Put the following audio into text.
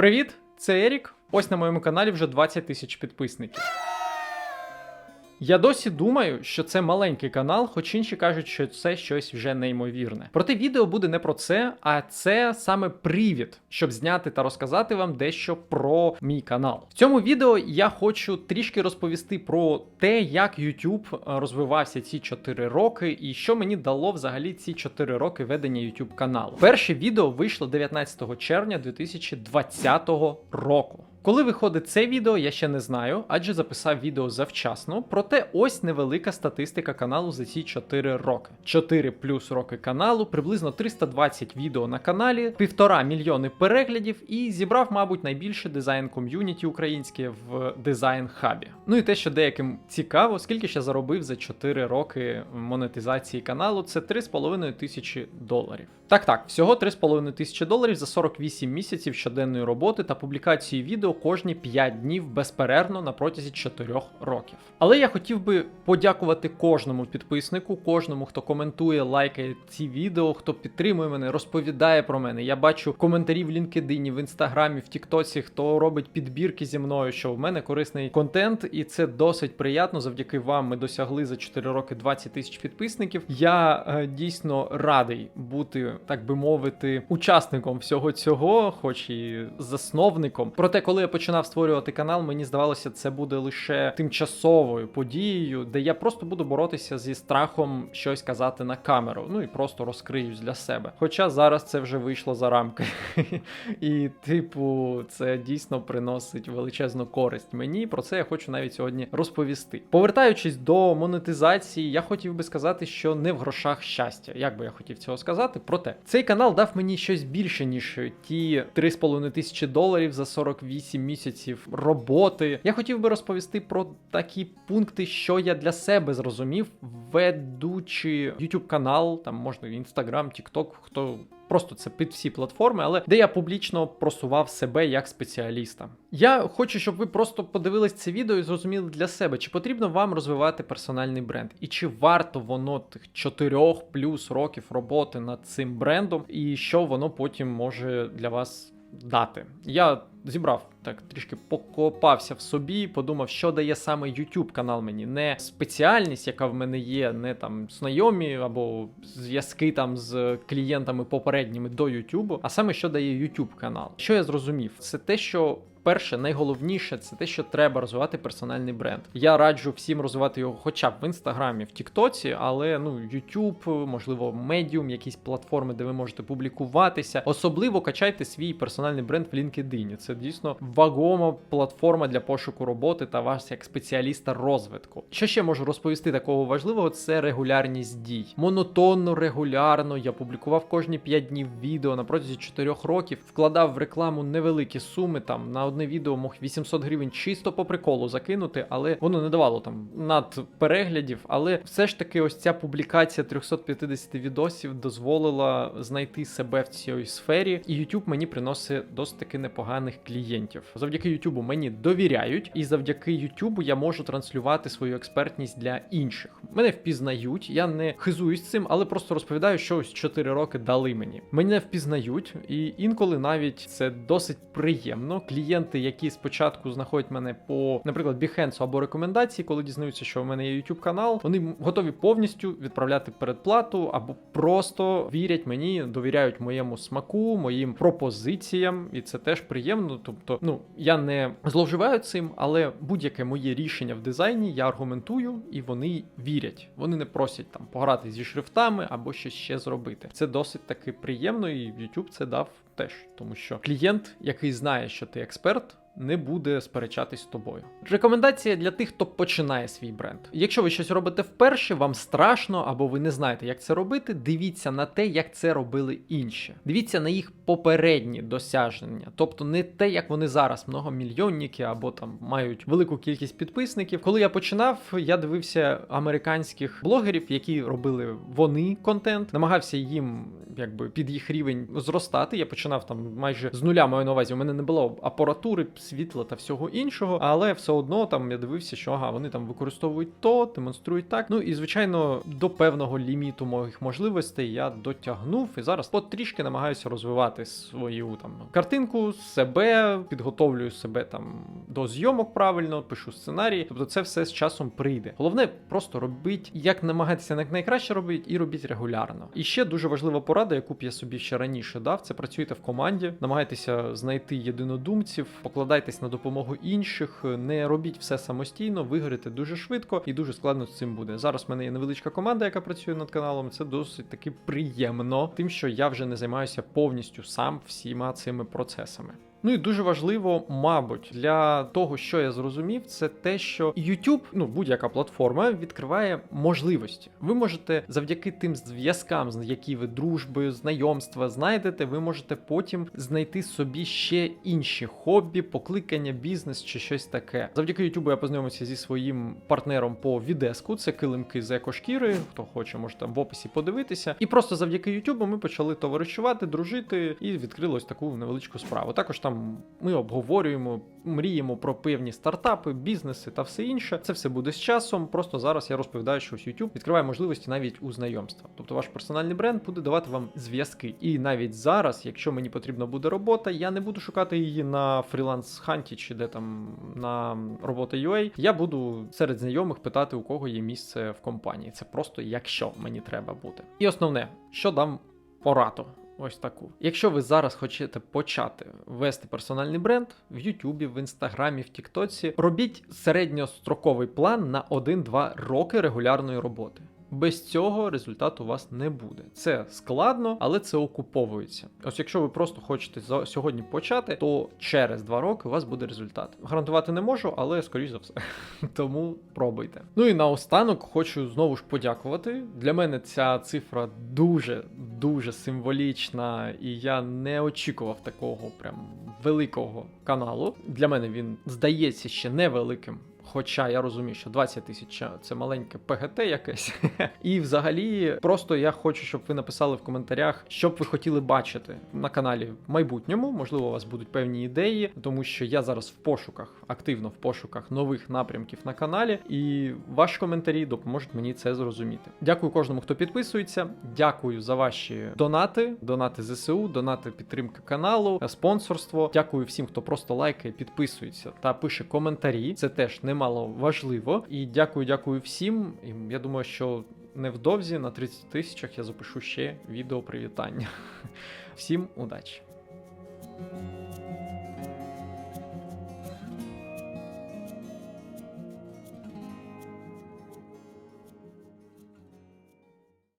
Привіт, це Ерік. Ось на моєму каналі вже 20 тисяч підписників. Я досі думаю, що це маленький канал, хоч інші кажуть, що це щось вже неймовірне. Проте відео буде не про це, а це саме привід, щоб зняти та розказати вам дещо про мій канал. В цьому відео я хочу трішки розповісти про те, як YouTube розвивався ці 4 роки, і що мені дало взагалі ці 4 роки ведення YouTube каналу. Перше відео вийшло 19 червня 2020 року. Коли виходить це відео, я ще не знаю, адже записав відео завчасно. Проте ось невелика статистика каналу за ці 4 роки. 4 плюс роки каналу, приблизно 320 відео на каналі, півтора мільйони переглядів і зібрав, мабуть, найбільше дизайн ком'юніті українське в дизайн хабі. Ну і те, що деяким цікаво, скільки ще заробив за 4 роки монетизації каналу, це 3,5 тисячі доларів. Так, так, всього 3,5 тисячі доларів за 48 місяців щоденної роботи та публікації відео кожні 5 днів безперервно на протязі 4 років. Але я хотів би подякувати кожному підписнику, кожному, хто коментує, лайкає ці відео, хто підтримує мене, розповідає про мене. Я бачу коментарі в LinkedIn, в інстаграмі, в Тіктоці, хто робить підбірки зі мною, що в мене корисний контент, і це досить приємно. Завдяки вам ми досягли за 4 роки 20 тисяч підписників. Я е, дійсно радий бути, так би мовити, учасником всього цього, хоч і засновником. Проте, коли я починав створювати канал, мені здавалося, це буде лише тимчасовою подією, де я просто буду боротися зі страхом щось казати на камеру. Ну і просто розкриюсь для себе. Хоча зараз це вже вийшло за рамки. І, типу, це дійсно приносить величезну користь мені. Про це я хочу навіть сьогодні розповісти. Повертаючись до монетизації, я хотів би сказати, що не в грошах щастя. Як би я хотів цього сказати? Проте цей канал дав мені щось більше, ніж ті 3,5 тисячі доларів за 48 місяців роботи. Я хотів би розповісти про такі пункти, що я для себе зрозумів, ведучи YouTube канал, там можна Instagram, TikTok, хто. Просто це під всі платформи, але де я публічно просував себе як спеціаліста. Я хочу, щоб ви просто подивились це відео і зрозуміли для себе, чи потрібно вам розвивати персональний бренд, і чи варто воно тих 4 плюс років роботи над цим брендом, і що воно потім може для вас дати. Я зібрав так трішки покопався в собі, подумав, що дає саме YouTube канал мені. Не спеціальність, яка в мене є, не там знайомі або зв'язки там з клієнтами попередніми до YouTube, а саме що дає YouTube канал. Що я зрозумів, це те, що. Перше, найголовніше це те, що треба розвивати персональний бренд. Я раджу всім розвивати його, хоча б в інстаграмі, в Тіктоці, але ну YouTube, можливо, Medium, якісь платформи, де ви можете публікуватися. Особливо качайте свій персональний бренд в LinkedIn. Це дійсно вагома платформа для пошуку роботи та вас як спеціаліста розвитку. Що ще можу розповісти такого важливого? Це регулярність дій. Монотонно, регулярно. Я публікував кожні 5 днів відео на протязі 4 років, вкладав в рекламу невеликі суми там на одне відео мог 800 гривень чисто по приколу закинути, але воно не давало там над переглядів. Але все ж таки, ось ця публікація 350 відосів дозволила знайти себе в цій сфері, і YouTube мені приносить досить таки непоганих клієнтів. Завдяки YouTube мені довіряють, і завдяки YouTube я можу транслювати свою експертність для інших. Мене впізнають, я не хизуюсь цим, але просто розповідаю, що ось 4 роки дали мені. Мене впізнають, і інколи навіть це досить приємно. Клієнти, які спочатку знаходять мене по, наприклад, Behance або рекомендації, коли дізнаються, що в мене є YouTube канал, вони готові повністю відправляти передплату або просто вірять мені, довіряють моєму смаку, моїм пропозиціям, і це теж приємно. Тобто, ну я не зловживаю цим, але будь-яке моє рішення в дизайні я аргументую, і вони вірять. Вони не просять там пограти зі шрифтами або щось ще зробити. Це досить таки приємно, і YouTube це дав теж, тому що клієнт, який знає, що ти експерт. Не буде сперечатись з тобою. Рекомендація для тих, хто починає свій бренд. Якщо ви щось робите вперше, вам страшно або ви не знаєте, як це робити. Дивіться на те, як це робили інші. Дивіться на їх попередні досягнення, тобто не те, як вони зараз, многомільйонники або там мають велику кількість підписників. Коли я починав, я дивився американських блогерів, які робили вони контент, намагався їм якби під їх рівень зростати. Я починав там майже з нуля маю на увазі. У мене не було апаратури світла та всього іншого, але все одно там я дивився, що ага, вони там використовують то, демонструють так. Ну і звичайно, до певного ліміту моїх можливостей я дотягнув і зараз потрішки намагаюся розвивати свою там картинку, себе, підготовлюю себе там до зйомок правильно, пишу сценарії. Тобто це все з часом прийде. Головне просто робіть, як намагатися як найкраще робити, і робіть регулярно. І ще дуже важлива порада, яку б я собі ще раніше дав, це працюйте в команді, намагайтеся знайти єдинодумців, покладайтесь на допомогу інших, не робіть все самостійно, вигорите дуже швидко і дуже складно з цим буде. Зараз в мене є невеличка команда, яка працює над каналом. Це досить таки приємно, тим, що я вже не займаюся повністю сам всіма цими процесами. Ну і дуже важливо, мабуть, для того, що я зрозумів, це те, що YouTube, ну будь-яка платформа, відкриває можливості. Ви можете завдяки тим зв'язкам, з які ви дружби, знайомства знайдете, ви можете потім знайти собі ще інші хобі, покликання, бізнес чи щось таке. Завдяки YouTube я познайомився зі своїм партнером по відеску. Це килимки з екошкіри. Хто хоче, може там в описі подивитися. І просто завдяки YouTube ми почали товаришувати, дружити і відкрили ось таку невеличку справу. Також там ми обговорюємо, мріємо про певні стартапи, бізнеси та все інше. Це все буде з часом. Просто зараз я розповідаю, що ось YouTube відкриває можливості навіть у знайомства. Тобто ваш персональний бренд буде давати вам зв'язки. І навіть зараз, якщо мені потрібна буде робота, я не буду шукати її на фріланс ханті чи де там на робота UA. Я буду серед знайомих питати, у кого є місце в компанії. Це просто якщо мені треба бути. І основне, що дам пораду. Ось таку. Якщо ви зараз хочете почати вести персональний бренд в Ютубі, в Інстаграмі, в Тіктоці, робіть середньостроковий план на 1-2 роки регулярної роботи. Без цього результату у вас не буде. Це складно, але це окуповується. Ось якщо ви просто хочете сьогодні почати, то через два роки у вас буде результат. Гарантувати не можу, але скоріш за все. Тому пробуйте. Ну і наостанок хочу знову ж подякувати. Для мене ця цифра дуже дуже символічна, і я не очікував такого прям великого каналу. Для мене він здається ще невеликим. Хоча я розумію, що 20 тисяч це маленьке ПГТ якесь. І взагалі, просто я хочу, щоб ви написали в коментарях, що б ви хотіли бачити на каналі в майбутньому. Можливо, у вас будуть певні ідеї, тому що я зараз в пошуках, активно в пошуках нових напрямків на каналі, і ваші коментарі допоможуть мені це зрозуміти. Дякую кожному, хто підписується. Дякую за ваші донати, донати ЗСУ, донати підтримки каналу, спонсорство. Дякую всім, хто просто лайкає, підписується та пише коментарі. Це теж немало важливо. І дякую, дякую всім. І я думаю, що невдовзі на 30 тисячах я запишу ще відео привітання. Всім удачі!